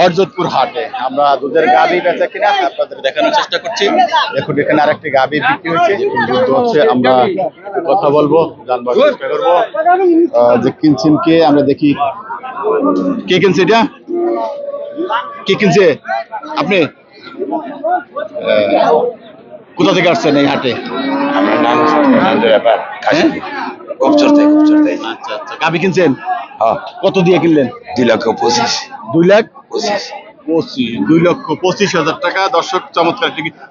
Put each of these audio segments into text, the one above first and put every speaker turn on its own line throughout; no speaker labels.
হরজতপুর হাটে। আমরা দুধের গাবি বেচা কিনা আপনাদের দেখানোর চেষ্টা করছি। দেখুন এখানে আরেকটি গাবি বিক্রি হয়েছে। দুধ হচ্ছে আমরা কথা বলব জানবার চেষ্টা করব। যে কিনছেন কে আমরা দেখি। কে কিনছে এটা? কে কিনছে? আপনি? কোথা থেকে আসছেন এই হাটে?
ব্যাপার
হ্যাঁ? আচ্ছা আচ্ছা। গাবি কিনছেন? কত দিয়ে কিনলেন?
দুই লক্ষ পঁচিশ।
দুই লাখ?
পঁচিশ।
পঁচিশ। দুই লক্ষ পঁচিশ হাজার টাকা। দর্শক চমৎকার।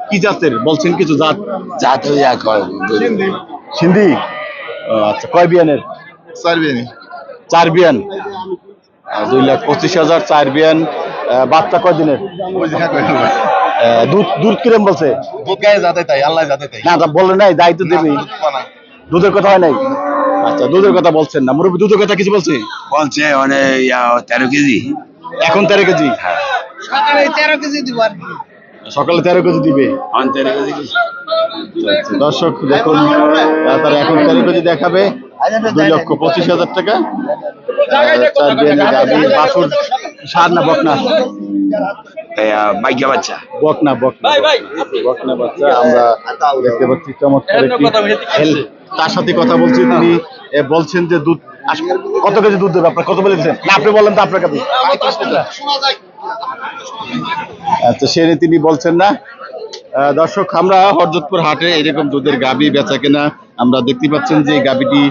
কি জাতের? বলছেন কিছু জাত।
জাত হইয়া
সিন্ধি। আচ্ছা। কয় বিয়ানের?
চার বিয়ানি।
চার বিয়ান। দুই লাখ পঁচিশ হাজার চার বিয়ান। বাচ্চা কয় দিনের? দুধ দুধ কিরম বলছে?
দুধ গায়ে যাতে তাই আল্লাহ যাতে তাই।
না বলে নাই দায়িত্ব দেবে। দুধের কথা হয় নাই? আচ্ছা দুধের কথা বলছেন না। মুরব্বী দুধের কথা কিছু বলছে?
বলছে মানে তেরো কেজি।
এখন তেরো কেজি?
হ্যাঁ।
সকালে তেরো কেজি দিবে
অন তেরো কেজি
আচ্ছা, দর্শক দেখুন তারা এখন তেরো কেজি দেখাবে। দুই লক্ষ পঁচিশ হাজার টাকা। চার বিয়ানের গাভী বাছুর সার না বকনা?
মাইকা বাচ্চা।
বকনা বকনা বকনা। বাচ্চা আমরা দেখতে পাচ্ছি চমৎকার। তার সাথে কথা বলছি তিনি বলছেন যে দুধ কত কেজি দুধ দেবে আপনার? কত বলেছেন? না, আপনি বলেন তো আপনার কাছে। আচ্ছা সে তিনি বলছেন না। দর্শক, আমরা হরজতপুর হাটে এরকম দুধের গাবি বেচা কেনা, আমরা দেখতে পাচ্ছেন যে গাবিটি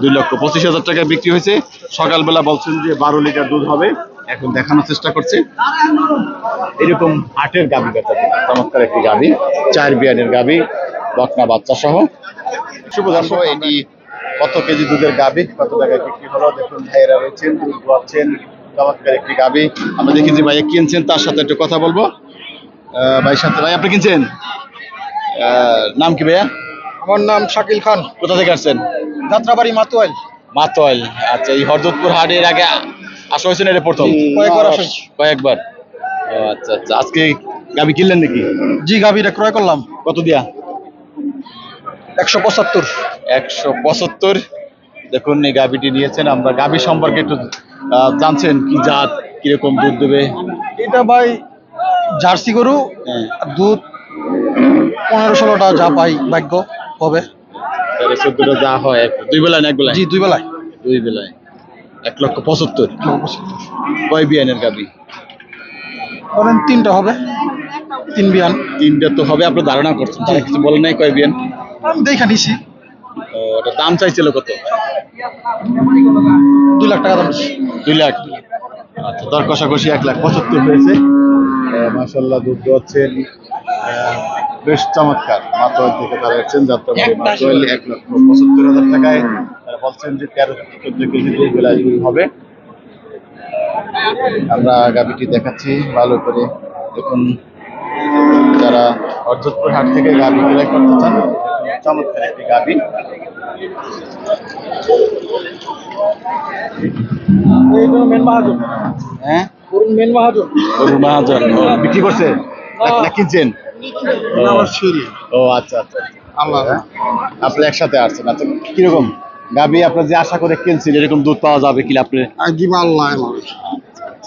দুই লক্ষ পঁচিশ হাজার টাকা বিক্রি হয়েছে। সকালবেলা বলছেন যে বারো লিটার দুধ হবে। এখন দেখানোর চেষ্টা করছে। এরকম হাটের গাবি বেচা কেনা, চমৎকার একটি গাবি, চার বিয়ানের গাবি। বকনা বাচ্চা সহ। শুভ দর্শক এটি কত কেজি দুধের গাবি কত টাকায় বিক্রি হলো? দেখুন ভাইয়েরা রয়েছেন দুধ পাচ্ছেন চমৎকার একটি গাবি আমরা দেখি যে ভাইয়া কিনছেন তার সাথে একটু কথা বলব। ভাইয়ের সাথে ভাই আপনি কিনছেন? নাম কি ভাইয়া?
আমার নাম শাকিল খান।
কোথা থেকে আসছেন?
যাত্রাবাড়ি মাতুয়াল।
মাতোয়াল। আচ্ছা এই হরদতপুর হাটের আগে আসা হয়েছে না এটা প্রথম?
কয়েকবার আসা
কয়েকবার। আচ্ছা আচ্ছা। আজকে গাবি কিনলেন নাকি?
জি গাভিটা ক্রয় করলাম।
কত দিয়া?
একশো পঁচাত্তর।
একশো পঁচাত্তর। দেখুন এই গাবিটি নিয়েছেন আমরা। গাবি সম্পর্কে একটু জানছেন কি জাত কীরকম দুধ দেবে?
এটা ভাই জার্সি গরু
হ্যাঁ।
দুধ পনেরো ষোলোটা যা পাই ভাগ্য হবে।
চোদ্দটা যা হয় দুই বেলায় না এক বেলায়?
জি দুই বেলায়।
দুই বেলায়। এক লক্ষ পঁচাত্তর। কয় বিয়ানের গাবি
ধরেন তিনটা হবে। তিন বিয়ান।
তিনটা তো হবে আপনার ধারণা করছেন কিছু বলেন নাই কয় বিয়ান?
আমি দেখা নিছি।
ও, ওটা দাম চাইছিল কত?
দুই লাখ টাকা দাম।
দুই লাখ। আচ্ছা দর কষাকষি এক লাখ পঁচাত্তর হয়েছে। মাসাল্লাহ দুধ দোয়াচ্ছেন বেশ চমৎকার। মাতোয়াল থেকে তারা এসেছেন যাত্রাবাড়ি মাতোয়াল এক লক্ষ পঁচাত্তর হাজার টাকায় তারা বলছেন যে তেরো চোদ্দ কেজি দুই বেলায় হবে। আমরা গাবিটি দেখাচ্ছি ভালো করে দেখুন যারা অর্জতপুর হাট থেকে গাবি ক্রয় করতে চান চমৎকার একটি গাবি হ্যাঁ?
মাহাজন
গরুর মহাজন ও, বিক্রি করছে? না- না কিনছেন? ও। আচ্ছা আচ্ছা
আল্লাহ।
আপনি একসাথে আসছেন। আচ্ছা কীরকম? গাবি আপনার যে আশা করে কিনছেন এরকম দুধ পাওয়া যাবে কি আপনি
আল্লাহ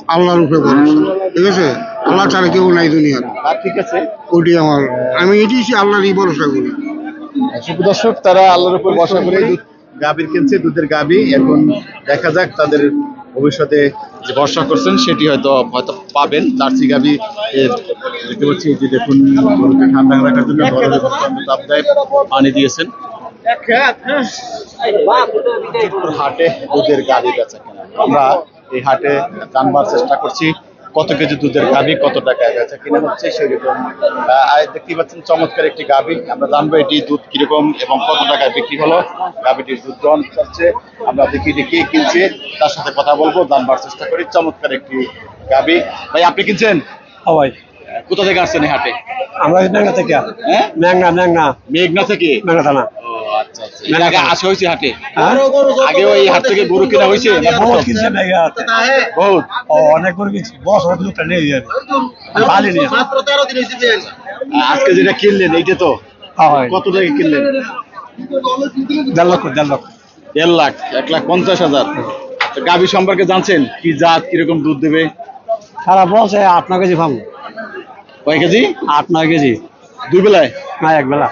আল্লাহর উপরে ভরসা। ঠিক আছে? আল্লাহ ছাড়া কেউ নাই দুনিয়ার।
ঠিক আছে।
ওটি আমার। আমি এটি আল্লাহরই ভরসা করি।
দর্শক, তারা আল্লাহর উপর বসা করে গাবির কিনছে, দুধের গাবি এখন দেখা যাক তাদের ভবিষ্যতে যে ভরসা করছেন, সেটি হয়তো হয়তো পাবেন। জার্সি এর, দেখতে পাচ্ছি যে দেখুন, গরুকে ঠান্ডা রাখার জন্য তাপ দেয়, পানি দিয়েছেন। হাটে দুধের গাবি বেচা আমরা এই হাটে জানবার চেষ্টা করছি। কত কেজি দুধের গাবি কত টাকায় বেচা কিনা হচ্ছে সেরকম। আর দেখতে পাচ্ছেন চমৎকার একটি গাবি আমরা জানব এটি দুধ কীরকম এবং কত টাকায় বিক্রি হলো। গাবিটির দুধ দহন করছে আমরা দেখি যে কে কিনছে। তার সাথে কথা বলব জানবার চেষ্টা করি। চমৎকার একটি গাবি ভাই আপনি কিনছেন?
সবাই
কোথা থেকে আসছেন হাটে?
আমরা মেঘনা থেকে।
হ্যাঁ?
মেঘনা মেঘনা।
মেঘনা থেকে?
মেঘনা থানা।
এর আগে আসা হয়েছে হাটে? আগে ওই হাট থেকে গরু কেনা হয়েছে
বহুত কিনছে মেঘনা
বহুত।
অনেক করে কিনছে। বস ওরা নেই ভালো নিয়ে।
আজকে যেটা কিনলেন এইটা তো? কত টাকা কিনলেন?
দেড় লক্ষ দেড় লক্ষ।
দেড় লাখ এক লাখ পঞ্চাশ হাজার। আচ্ছা গাভী সম্পর্কে জানছেন কি জাত কীরকম দুধ দেবে?
সারা বলছে আট নয় কেজি পাবো
কয় কেজি?
আট নয় কেজি।
দুই বেলায়?
না এক বেলা।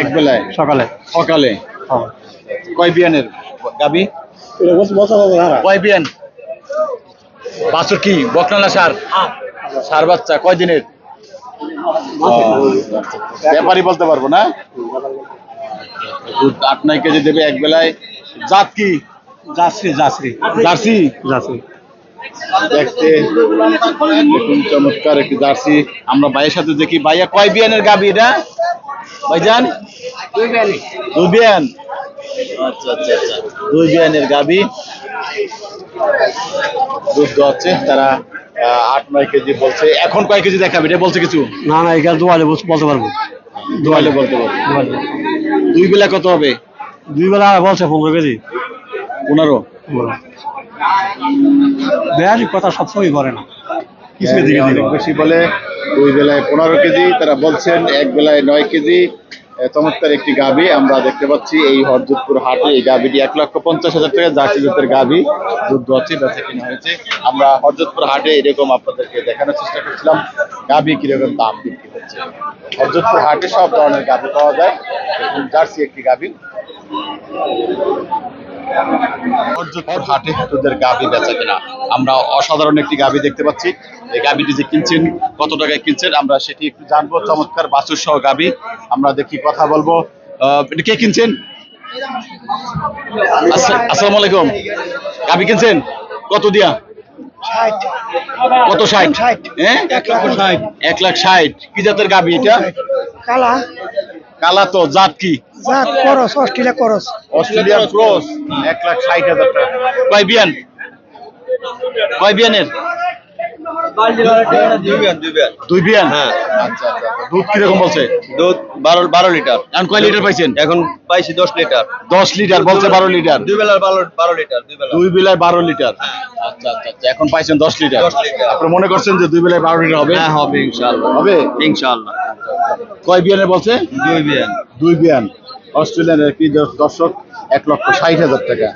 এক বেলায়?
সকালে।
সকালে?
হ্যাঁ।
কয় বিয়ানের গাবি। কয় বিয়ান? বাছুর কি? বকনা না সার? সার বাচ্চা কয় দিনের? ব্যাপারই বলতে পারব না? দুধ আট নয় কেজি দেবে এক বেলায়। জাত কি?
যাচ্ছি যাচ্ছি
জার্সি?
যাচ্ছি
দেখতে দেখুন চমৎকার একটি জার্সি। আমরা ভাইয়ের সাথে দেখি। ভাইয়া কয় বিয়ানের গাবি এটা? ভাইজান? দুই বিয়ান আচ্ছা আচ্ছা আচ্ছা। দুই বিয়ানের গাবি। দুধ হচ্ছে তারা আট নয় কেজি বলছে। এখন কয় কেজি দেখাবে? এটা বলছে কিছু?
না না এখানে দুয়ালে বলতে বলতে পারব।
দোয়ালে বলতে পারব। দুই বেলা কত হবে?
দুই বেলা বলছে পনেরো কেজি।
পনেরো?
বেয়ারি কথা সবসময় করে না। দিকে দিকে
বেশি বলে দুই বেলায় পনেরো কেজি তারা বলছেন এক বেলায় নয় কেজি। চমৎকার একটি গাবি আমরা দেখতে পাচ্ছি এই হরযোধপুর হাটে এই গাবিটি এক লক্ষ পঞ্চাশ হাজার টাকা জার্সি জাতের গাবি দুধ আছে বেচা কিনা হয়েছে। আমরা হরযোধপুর হাটে এরকম আপনাদেরকে দেখানোর চেষ্টা করছিলাম গাবি কীরকম দাম বিক্রি হচ্ছে। হরযোধপুর হাটে সব ধরনের গাবি পাওয়া যায় জার্সি একটি গাবি হরযোধপুর হাটে গাভি বেচা কিনা। আমরা অসাধারণ একটি গাভি দেখতে পাচ্ছি। এই গাভিটি যে কিনছেন, কত টাকায় কিনছেন, আমরা সেটি একটু জানব। চমৎকার বাছুর সহ গাভি। আমরা দেখি, কথা বলব। কে কিনছেন? আচ্ছা- আসসালামু আলাইকুম। গাভি কিনছেন? কত দিয়া? কত ষাট? হ্যাঁ? এক লাখ ষাট। কি জাতের গাবি এটা?
কালা।
কালা তো জাত কি?
জাত cross Australia cross.
Australian cross. এক লাখ ষাট হাজার টাকা। কয় বিয়ান? কয় বিয়ানের? দুই বিয়ান
হ্যাঁ।
আচ্ছা। দুধ কীরকম বলছে?
দুধ বারো বারো লিটার।
এখন কয় লিটার পাইছেন?
এখন পাইছি দশ লিটার।
দশ লিটার বলছে বারো লিটার।
দুই বেলার বারো বারো লিটার দুই
বেলায় বারো লিটার। আচ্ছা আচ্ছা আচ্ছা এখন পাইছেন দশ লিটার।
10
আপনি মনে করছেন যে দুই বেলায় বারো লিটার হবে?
হ্যাঁ হবে ইনশাল্লাহ
হবে?
ইনশাল্লাহ
কয় বিয়ানের বলছে?
দুই বিয়ান।
দুই বিয়ান। অস্ট্রেলিয়ানের কি দশ- দর্শক এক লক্ষ ষাট হাজার টাকা।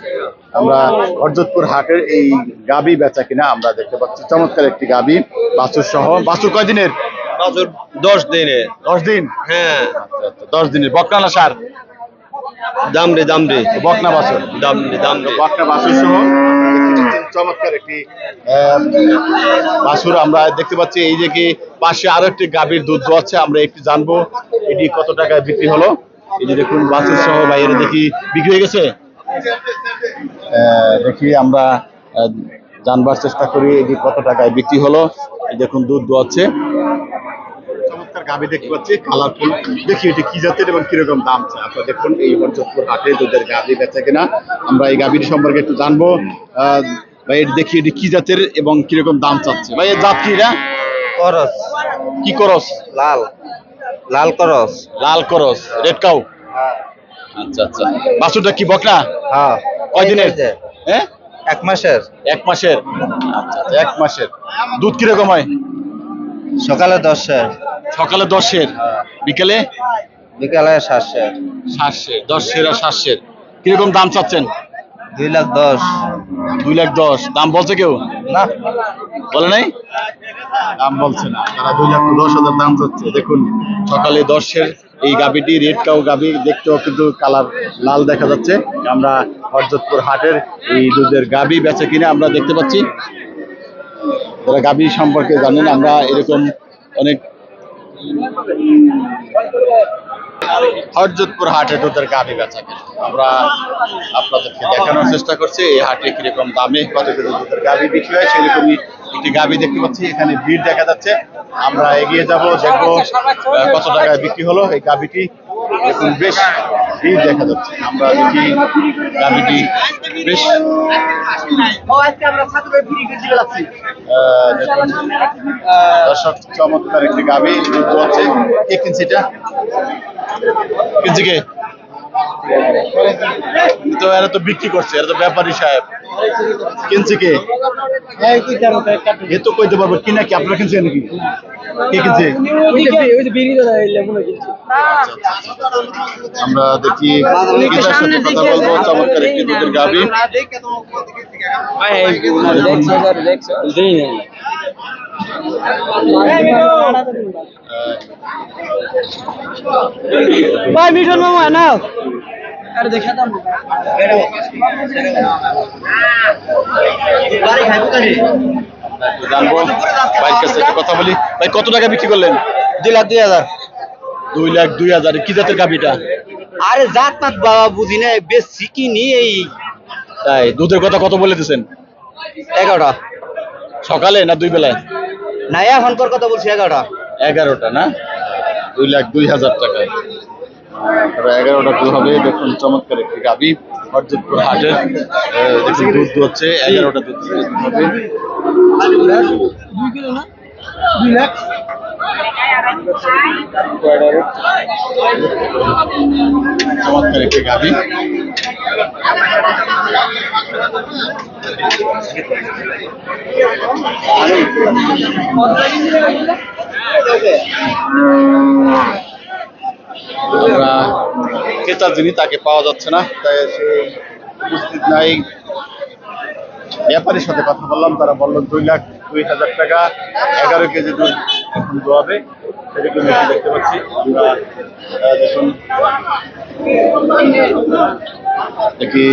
আমরা অর্জতপুর হাটের এই গাবি বেচা কিনা আমরা দেখতে পাচ্ছি। চমৎকার একটি গাবি বাছুর সহ। বাছুর কয় দিনের
বাছুর দশ দিনে।
দশ দিন?
হ্যাঁ।
আচ্ছা আচ্ছা দশ দিনের। সার
দাম রে দাম রে
বকনা বাছুর।
দাম রে দাম রে
বকনা বাছুর সহ। চমৎকার একটি বাছুর আমরা দেখতে পাচ্ছি। এই যে কি পাশে আরও একটি গাভীর দুধ দোয়াচ্ছে আমরা একটু জানব এটি কত টাকায় বিক্রি হলো। এই যে দেখুন বাছুর সহ বাইরে দেখি বিক্রি হয়ে গেছে? আহ, দেখি আমরা জানবার চেষ্টা করি এটি কত টাকায় বিক্রি হলো। এই দেখুন দুধ দোয়াচ্ছে। চমৎকার গাভি দেখতে পাচ্ছি কালারফুল দেখি এটি কি জাতের এবং কীরকম দাম চায়। আপনারা দেখুন এই হাটে দুধের বেচা কিনা। আমরা এই গাভির সম্পর্কে একটু জানব। আহ, ভাই এটি দেখি এটি কি জাতের এবং কীরকম দাম চাচ্ছে। ভাই এর জাত কি এটা?
করস।
কি করস?
লাল। লাল করস।
লাল করস রেড কাউ আচ্ছা আচ্ছা। বাছুরটা কি বকনা?
হ্যাঁ।
কয় দিনের হ্যাঁ
এক মাসের।
এক মাসের? আচ্ছা আচ্ছা, এক মাসের। দুধ কীরকম হয়?
সকালে দশের।
সকালে দশের। বিকেলে?
বিকালে সাতশের।
সাতশের দশের আর সাতশের। কীরকম দাম চাচ্ছেন?
দুই লাখ দশ।
দুই লাখ দশ। দাম বলছে কেউ?
না।
বলে নাই? দাম বলছে না। তারা দুই লাখ দশ হাজার দাম চাচ্ছে দেখুন। সকালে দশের এই গাবিটি রেড কাউ গাবি দেখতেও কিন্তু কালার লাল দেখা যাচ্ছে। আমরা হরজতপুর হাটের এই দুধের গাবি বেচে কিনে আমরা দেখতে পাচ্ছি। যারা গাবি সম্পর্কে জানেন আমরা এরকম অনেক হরজতপুর হাটে দুধের গাভী বেচা কিনে। আমরা আপনাদেরকে দেখানোর চেষ্টা করছি, এই হাটে কীরকম দামে কত করে দুধের গাভী বিক্রি হয় সেরকমই একটি গাবি দেখতে পাচ্ছি, এখানে ভিড় দেখা যাচ্ছে। আমরা এগিয়ে যাব, দেখব কত টাকায় বিক্রি হলো। এই গাবিটি দেখুন, বেশ ভিড় দেখা যাচ্ছে। আমরা দেখি গাবিটি বেশ দর্শক, চমৎকার একটি দুধ আছে কে কিনছে এটা? কিনছে কে? তো এরা তো বিক্রি করছে এরা তো ব্যাপারী সাহেব। কিনছে কে? এ তো কইতে পারব কিনা কি আপনারা কিনছে নাকি? কে কিনছে? আমরা দেখি ক্রেতার সাথে কথা বলব চমৎকার একটি দুধের গাবি
ভাই মিঠুন মামা নাও।
আমরা একটু জানব। ভাইয়ের কাছে একটু কথা বলি। ভাই কত টাকা বিক্রি করলেন?
দুই লাখ দুই হাজার।
দুই লাখ দুই হাজার। কি জাতের গাবিটা
আরে জাত পাত বাবা বুঝি না বেশি কিনি এই
তাই দুধের কথা কত বলে
এগারোটা।
সকালে না দুই বেলায়?
না এখন তোর কথা বলছি এগারোটা।
এগারোটা না? দুই লাখ দুই হাজার টাকা তবে এগারোটা কি হবে, দেখুন চমৎকার একটি গাবি হরজতপুর হাটের দেখুন দুধ হচ্ছে এগারোটা দুধ হবে। চমৎকার একটি গাবি। আমরা ক্রেতা যিনি তাকে পাওয়া যাচ্ছে না, তাই সে উপস্থিত নাই। ব্যাপারীর সাথে কথা বললাম, তারা বলল দুই লাখ দুই হাজার টাকা, এগারো কেজি দুধ এখন দোয়াবে। সেরকম একটু দেখতে পাচ্ছি। আমরা দেখুন। দেখি